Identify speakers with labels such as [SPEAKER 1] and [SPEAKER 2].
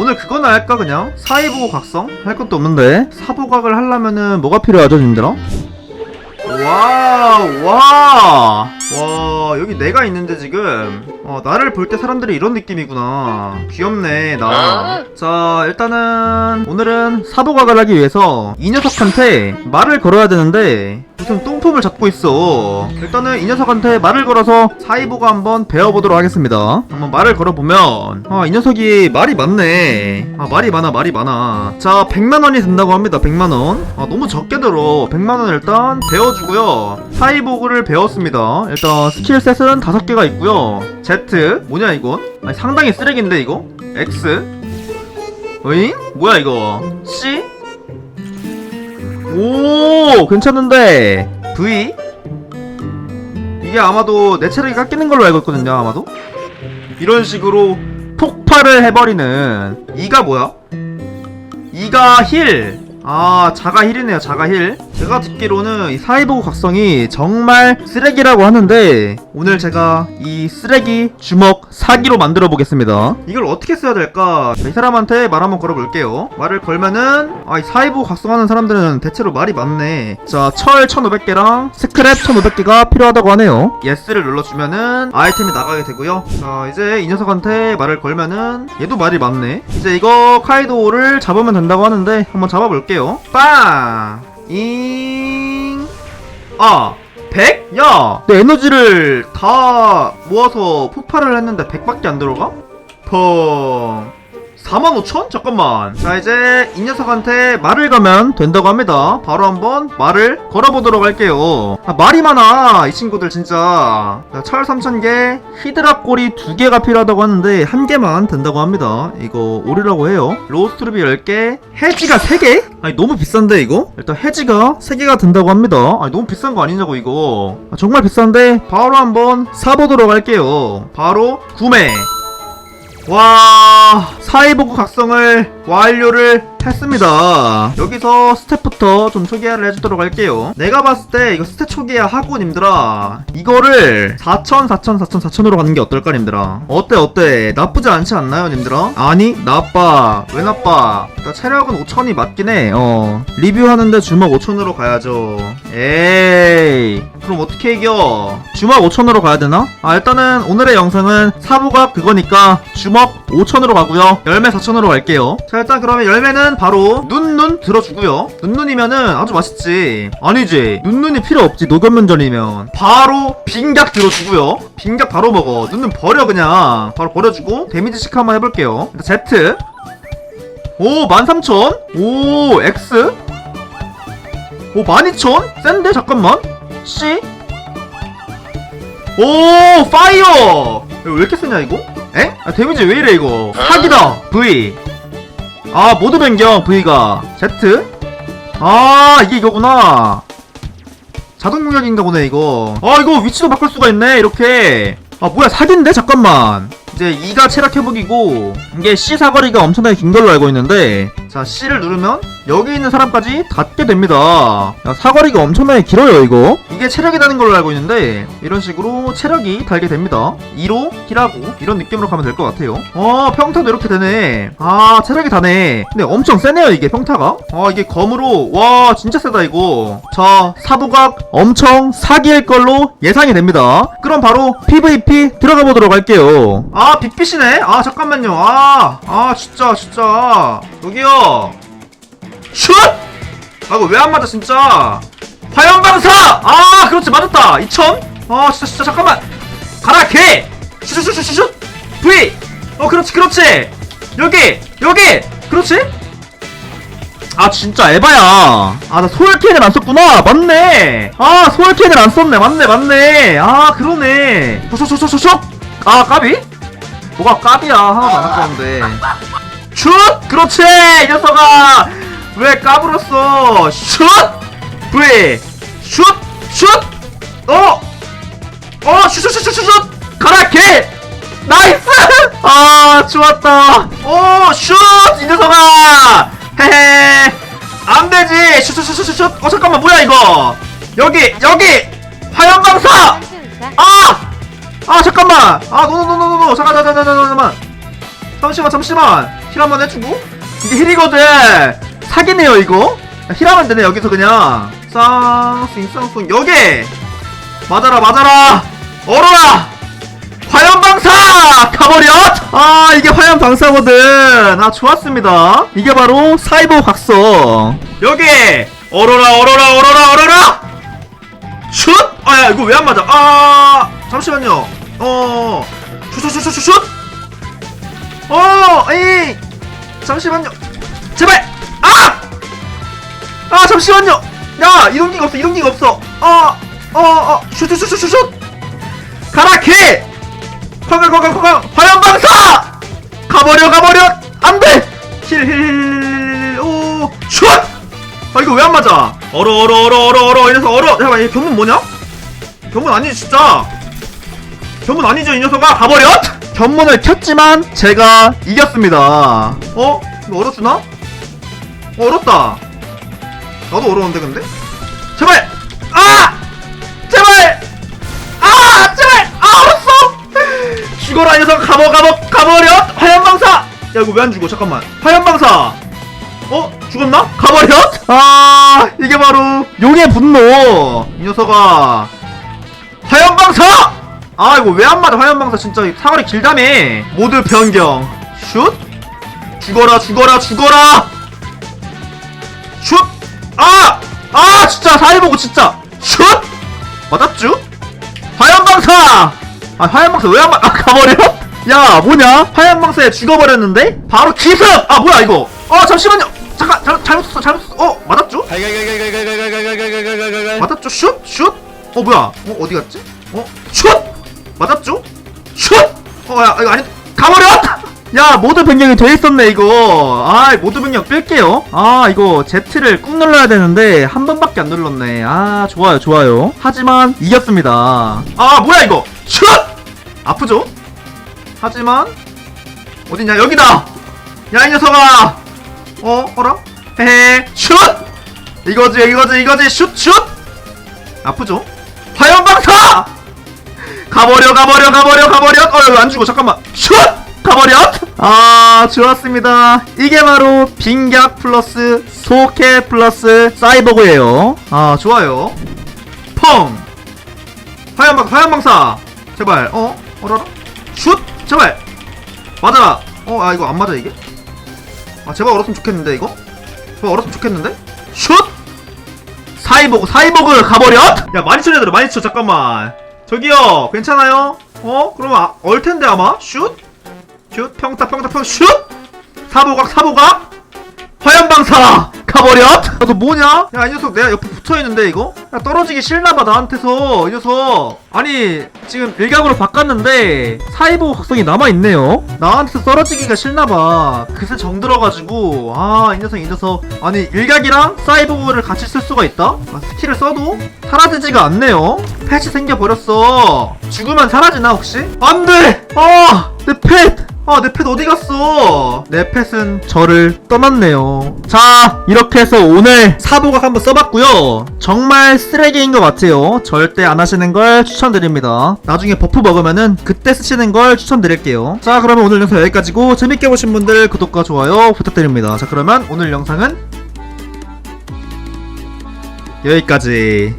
[SPEAKER 1] 오늘 그거나 할까 그냥? 사이보고 각성? 할 것도 없는데 사보각을 하려면은 뭐가 필요하죠 님들아? 와우 와! 와 여기 내가 있는데 지금? 어 나를 볼 때 사람들이 이런 느낌이구나. 귀엽네 나 자 일단은 오늘은 사보각을 하기 위해서 이 녀석한테 말을 걸어야 되는데 무슨 똥폼을 잡고 있어. 일단은 이 녀석한테 말을 걸어서 사이보가 한번 배워보도록 하겠습니다. 한번 말을 걸어보면 아 이 녀석이 말이 많네. 아 말이 많아 말이 많아. 자 100만원이 든다고 합니다 100만원. 아 너무 적게 들어. 100만원 일단 배워주고요. 사이보그를 배웠습니다 일단 스킬셋은 5개가 있고요. Z? 뭐냐 이건 아니, 상당히 쓰레기인데 이거? X? 어잉? 뭐야 이거? C? 오 괜찮은데. V? 이게 아마도 내 체력이 깎이는 걸로 알고 있거든요 아마도. 이런 식으로 폭발을 해버리는. 이가 뭐야? 이가 힐. 아, 자가 힐이네요, 자가 힐. 제가 듣기로는 이 사이보그 각성이 정말 쓰레기라고 하는데, 오늘 제가 이 쓰레기 주먹 사기로 만들어 보겠습니다. 이걸 어떻게 써야 될까? 이 사람한테 말 한번 걸어볼게요. 말을 걸면은, 아, 이 사이보그 각성하는 사람들은 대체로 말이 많네. 자, 철 1500개랑 스크랩 1500개가 필요하다고 하네요. 예스를 눌러주면은 아이템이 나가게 되고요. 자, 이제 이 녀석한테 말을 걸면은, 얘도 말이 많네. 이제 이거 카이도를 잡으면 된다고 하는데, 한번 잡아볼게요. 빵! 잉! 아! 100? 야! 내 에너지를 다 모아서 폭발을 했는데 100밖에 안 들어가? 펑. 45,000? 잠깐만. 자, 이제 이 녀석한테 말을 가면 된다고 합니다. 바로 한번 말을 걸어보도록 할게요. 아, 말이 많아. 이 친구들 진짜. 자, 철 3,000개, 히드라 꼬리 2개가 필요하다고 하는데, 한 개만 된다고 합니다. 이거 오리라고 해요. 로스트루비 10개, 해지가 3개? 아니, 너무 비싼데, 이거? 일단 해지가 3개가 된다고 합니다. 아니, 너무 비싼 거 아니냐고, 이거. 아, 정말 비싼데, 바로 한번 사보도록 할게요. 바로 구매. 와 사이보그 각성을 완료를 했습니다. 여기서 스텝부터 좀 초기화를 해주도록 할게요. 내가 봤을 때 이거 스텝 초기화 하고 님들아 이거를 4천 4천 4천 4천으로 가는 게 어떨까 님들아? 어때 어때? 나쁘지 않지 않나요 님들아? 아니 나빠. 왜 나빠? 일단 체력은 5천이 맞긴 해어. 리뷰하는데 주먹 5천으로 가야죠. 에이 그럼 어떻게 이겨? 주먹 5천으로 가야 되나? 아 일단은 오늘의 영상은 사부가 그거니까 주먹 5천으로 가고요. 열매 4천으로 갈게요. 자 일단 그러면 열매는 바로 눈눈 들어주고요. 눈눈이면은 아주 맛있지. 아니지 눈눈이 필요 없지 녹연면전이면. 바로 빙각 들어주고요. 빙각 바로 먹어. 눈눈 버려 그냥. 바로 버려주고 데미지 식 한번 해볼게요. Z. 오 13,000? 오 X? 오 12,000? 센데? 잠깐만 C 오 파이어! 왜 이렇게 쓰냐 이거? 에? 아, 데미지 왜 이래 이거? 사기다 V. 아 모드 변경 V가. Z? 아 이게 이거구나. 자동 공격인가 보네 이거. 아 이거 위치도 바꿀 수가 있네 이렇게. 아 뭐야 사기인데? 잠깐만. 이제 2가 체력 회복이고 이게 C 사거리가 엄청나게 긴 걸로 알고 있는데 자 C를 누르면 여기 있는 사람까지 닿게 됩니다. 야, 사거리가 엄청나게 길어요 이거. 이게 체력이 다는 걸로 알고 있는데 이런 식으로 체력이 달게 됩니다. 2로 힐하고 이런 느낌으로 가면 될 것 같아요. 어 평타도 이렇게 되네. 아 체력이 다네. 근데 엄청 세네요 이게 평타가. 아 이게 검으로. 와 진짜 세다 이거. 자 사부각 엄청 사기일 걸로 예상이 됩니다. 그럼 바로 PVP 들어가 보도록 할게요. 아 빅빛이네? 아 잠깐만요. 아, 아 진짜 진짜. 여기요 슛! 아 이거 왜 안 맞아 진짜? 화염방사! 아 그렇지 맞았다. 2000? 아 진짜 진짜 잠깐만. 가라 개! 슛슛슛슛 V! 어 그렇지 그렇지. 여기 여기. 그렇지? 아 진짜 에바야. 아 나 소울캔을 안 썼구나. 맞네. 아 소울캔을 안 썼네. 맞네 맞네. 아 그러네. ሾ쇼쇼쇼쇼 아 까비? 뭐가 까비야? 하나도 안 아까운데 슛! 그렇지 이 녀석아 왜 까불었어 슛! V 슛! 슛! 어! 어! 슛슛슛슛슛! 가라 개! 나이스! 아 좋았다 오 슛! 이 녀석아 헤헤 안되지 슛슛슛슛슛 어 잠깐만 뭐야 이거 여기 여기 화염방사 아! 아 잠깐만 아 노노노노노노 잠깐 잠깐 잠깐 잠깐 잠깐 잠시만 잠시만 힐 한번 해주고. 이게 힐이거든 사기네요 이거. 힐 하면 되네 여기서 그냥. 쌍숭 쌍숭 여기! 맞아라 맞아라! 얼어라! 화염방사! 가버려! 아 이게 화염방사거든. 아 좋았습니다. 이게 바로 사이버 각성. 여기! 얼어라 얼어라 얼어라 얼어라! 슛! 아야 이거 왜 안 맞아? 아 잠시만요. 어 슛슛슛슛슛 어 에이 잠시만요. 제발! 아! 아 잠시만요. 야 이동기가 없어 이동기가 없어. 어 어 어. 슛 슛 슛 슛 슛. 가라 개! 건강 건강 건강 화염방사! 가버려 가버려. 안돼! 힐힐힐 오 슛! 아 이거 왜 안 맞아? 얼어 얼어 얼어 얼어 얼어. 이 녀석 얼어. 잠깐만 얘 견문 뭐냐? 견문 아니지 진짜. 견문 아니죠 이 녀석아. 가버려 견문을 켰지만 제가 이겼습니다. 어? 이거 얼어주나? 어, 얼었다. 나도 얼었는데 근데? 제발! 아! 제발! 아! 제발! 아 얼었어! 죽어라 이 녀석 가버 가버 가버려! 화염방사! 야 이거 왜 안 죽어? 잠깐만. 화염방사! 어? 죽었나? 가버려? 아 이게 바로 용의 분노! 이 녀석아. 화염방사 아 이거 왜 안 맞아? 화염방사 진짜 이 사거리 길다며. 모드 변경. 슛. 죽어라 죽어라 죽어라. 슛아! 아 진짜. 사이보고 진짜. 슛. 맞았쥬? 화염방사! 아 화염방사 왜 안 맞.. 아 가버려? 야 뭐냐? 화염방사에 죽어버렸는데? 바로 기습! 아 뭐야 이거? 어 잠시만요. 잠깐 잘, 잘못 썼어 잘못 썼어. 어 맞았죠? 맞았죠 슛? 슛? 어 뭐야? 어 어디 갔지? 어? 슛! 맞았죠? 슛! 어야 이거 아니 가버려! 야 모드 변경이 돼 있었네 이거. 아 모드 변경 뺄게요. 아 이거 Z를 꾹 눌러야 되는데 한 번밖에 안 눌렀네. 아 좋아요 좋아요. 하지만 이겼습니다. 아 뭐야 이거? 슛! 아프죠? 하지만 어디냐? 여기다! 야 이 녀석아! 어 어라? 헤헤 슛! 이거지 이거지 이거지. 슛 슛! 아프죠? 화염방사 가버려 가버려 가버려 가버려. 어안 죽어. 잠깐만. 슛! 가버려. 아 좋았습니다. 이게 바로 빙격 플러스 소켓 플러스 사이버그예요. 아 좋아요. 펑! 화염방 화염방사! 제발 어? 어라라? 슛! 제발! 맞아라 어 아 이거 안 맞아 이게? 아 제발 얼었으면 좋겠는데 이거? 제발 얼었으면 좋겠는데? 슛! 사이보그 사이보그 가버려! 야 많이 쳐 얘들아 많이 쳐. 잠깐만 저기요 괜찮아요? 어? 그러면 아, 얼텐데 아마? 슛? 슛? 평타 평타 평 슛? 사보각 사보각? 화염방사 가버려? 야너 뭐냐? 야 이 녀석 내가 옆에 붙어있는데 이거? 야 떨어지기 싫나봐 나한테서 이 녀석. 아니 지금 일각으로 바꿨는데 사이버 각성이 남아있네요. 나한테서 떨어지기가 싫나봐. 그새 정들어가지고. 아 이 녀석 이 녀석. 아니 일각이랑 사이버를 같이 쓸 수가 있다? 아, 스킬을 써도 사라지지가 않네요. 패치 생겨버렸어. 죽으면 사라지나 혹시? 안돼! 아내 펫 아, 내 펫 어디 갔어? 내 펫은 저를 떠났네요. 자, 이렇게 해서 오늘 사보각 한번 써봤고요. 정말 쓰레기인 것 같아요. 절대 안 하시는 걸 추천드립니다. 나중에 버프 먹으면은 그때 쓰시는 걸 추천드릴게요. 자, 그러면 오늘 영상 여기까지고 재밌게 보신 분들 구독과 좋아요 부탁드립니다. 자, 그러면 오늘 영상은 여기까지.